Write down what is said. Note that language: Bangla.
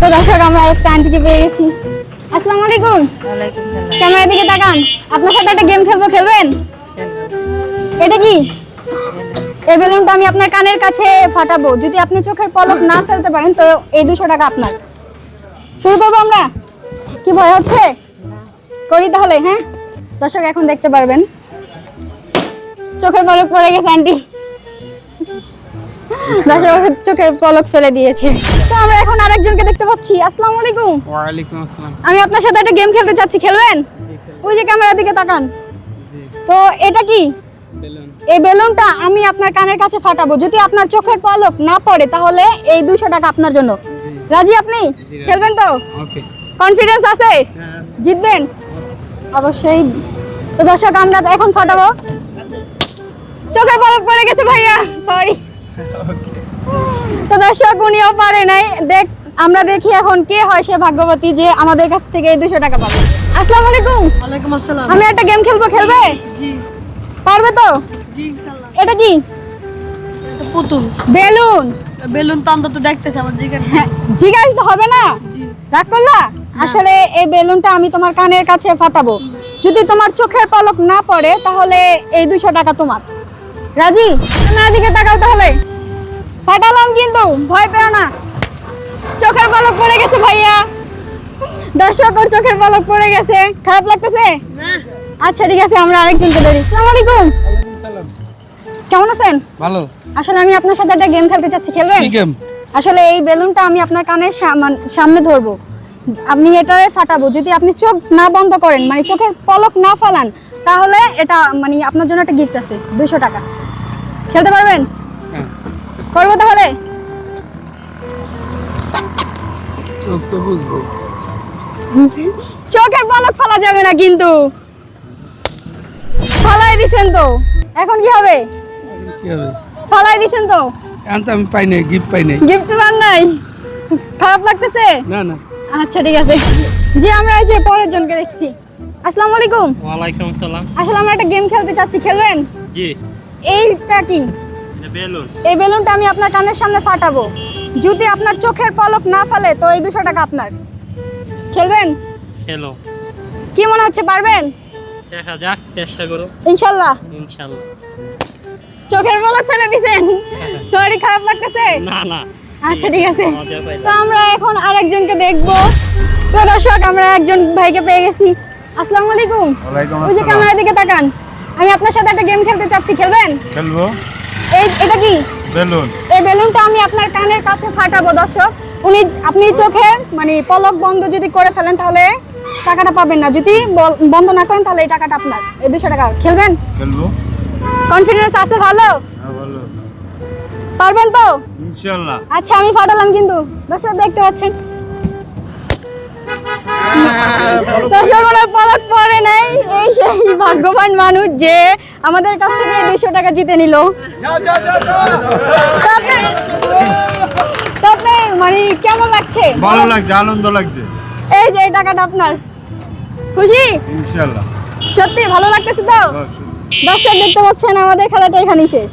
তো দর্শক আমরা একটা আন্টিকে পেয়ে গেছি। আসসালামু আলাইকুম। ক্যামেরার দিকে তাকান। আপনার সাথে একটা গেম খেলব খেলবেন? এটা কি? এই বেলুনটা আমি আপনার কানের কাছে ফাটাবো। যদি আপনি চোখের পলক না ফেলতে পারেন তো এই দুশো টাকা আপনার। শুরু করব আমরা? কি ভয় হচ্ছে? করি তাহলে হ্যাঁ? দর্শক এখন দেখতে পারবেন। চোখের পলক পড়ে গেছে আন্টি। দর্শক পলক ফেলে দিয়েছে। তো আমরা এখন আরেকজনকে দেখতে পাচ্ছি। আসসালামু আলাইকুম। আসসালাম। আমি আপনার সাথে একটা গেম খেলতে চাচ্ছি খেলবেন? ওই যে ক্যামেরার দিকে তাকান। তো এটা কি? এই বেলুনটা আমি আপনার কানের কাছে ফাটাবো। যদি আপনার চোখের পলক না পড়ে তাহলে এই দুশো টাকা আপনার জন্য। রাজি আপনি? খেলবেন তো? কনফিডেন্স আছে? হ্যাঁ জিতবেন? অবশ্যই। তো দর্শক আমরা এখন ফাটাবো। চোখের পলক পড়ে গেছে ভাইয়া। সরি দর্শক উনিও পারে নাই। দেখ আমরা দেখি এখন কে হয় সে ভাগ্যবতী যে আমাদের কাছ থেকে এই দুশো টাকা পাবে। আসসালামু আলাইকুম। ওয়ালাইকুম আসসালাম। আমি একটা গেম খেলব খেলবে? জি। পারবে তো? জি ইনশাআল্লাহ। এটা কি? এটা পুতুল। বেলুন। বেলুন তো অন্তত দেখতেছে আমার হ্যাঁ জিজ্ঞাসা তো হবে না? জি। রাগ করলা? আসলে এই বেলুনটা আমি তোমার কানের কাছে ফাটাবো। যদি তোমার চোখের পলক না পড়ে তাহলে এই দুশো টাকা তোমার। রাজি? না দিকে তাকাও তাহলে। ফাটালাম কিন্তু ভয় পেও না। চোখের পলক পড়ে গেছে ভাইয়া। দর্শক ওর চোখের পলক পড়ে গেছে। খারাপ লাগতেছে? না। আচ্ছা ঠিক আছে আমরা আরেকজনকে ধরি। আসসালামু আলাইকুম। কেমন আছেন? ভালো। আসলে আমি আপনার সাথে একটা গেম খেলতে চাচ্ছি খেলবেন? কি গেম আসলে এই বেলুনটা আমি আপনার কানের সামান- সামনে ধরবো। আপনি এটারে ফাটাবো। যদি আপনি চোখ না বন্ধ করেন মানে চোখের পলক না ফালান তাহলে এটা মানে আপনার জন্য একটা গিফট আছে দুশো টাকা। খেলতে পারবেন? করব তাহলে? চোখের পলক ফালা যাবে না কিন্তু। ফালাই দিছেন তো। এখন কি হবে? কি হবে? ফালাই দিছেন তো। এখন তো আমি পাই নাই গিফট পাই নাই। গিফট পান নাই। খারাপ লাগতেছে? না না। আচ্ছা ঠিক আছে। জি আমরা এই যে পরের জনকে দেখছি। আসসালামু আলাইকুম। ওয়ালাইকুম সালাম আসলে আমরা একটা গেম খেলতে চাচ্ছি খেলবেন? জি। এইটা কি? এই বেলুনটা আমি আপনার কানের সামনে ফাটাবো। যদি আপনার চোখের পলক না ফেলে তো এই দুশো টাকা আপনার। খেলবেন? খেলো। কি মনে হচ্ছে পারবেন? দেখা যাক চেষ্টা করো। ইনশাল্লাহ। ইনশাল্লাহ। চোখের পলক ফেলে দিছেন। সরি খারাপ লাগতেছে? না না। আচ্ছা ঠিক আছে। তো আমরা এখন আরেকজনকে দেখব। তো দর্শক আমরা একজন ভাইকে পেয়ে গেছি। আসসালামু আলাইকুম। ওয়ালাইকুম ওই যে ক্যামেরার দিকে তাকান। আমি আপনার সাথে একটা গেম খেলতে চাচ্ছি। খেলবেন? খেলব। এটা কি? বেলুন। এই বেলুনটা আমি আপনার কানের কাছে ফাটাবো দর্শক। উনি আপনি চোখের মানে পলক বন্ধ যদি করে ফেলেন তাহলে টাকাটা পাবেন না। যদি বন্ধ না করেন তাহলে এই টাকাটা আপনার। এই দুশো টাকা। খেলবেন? খেলব। কনফিডেন্স আছে ভালো? হ্যাঁ ভালো। পারবেন তো? ইনশাল্লাহ। আচ্ছা আমি ফাটালাম কিন্তু। দর্শক দেখতে পাচ্ছেন। দর্শক পলক পরে নাই। এই সেই ভাগ্যবান মানুষ যে আমাদের কাছ থেকে দুইশো টাকা জিতে নিল। তো আপনার- মানে কেমন লাগছে? ভালো লাগছে আনন্দ লাগছে। এই যে এই টাকাটা আপনার। খুশি? ইনশাল্লাহ। সত্যি ভালো লাগতেছে তো? দর্শক দেখতে পাচ্ছেন আমাদের খেলাটা এখানেই শেষ।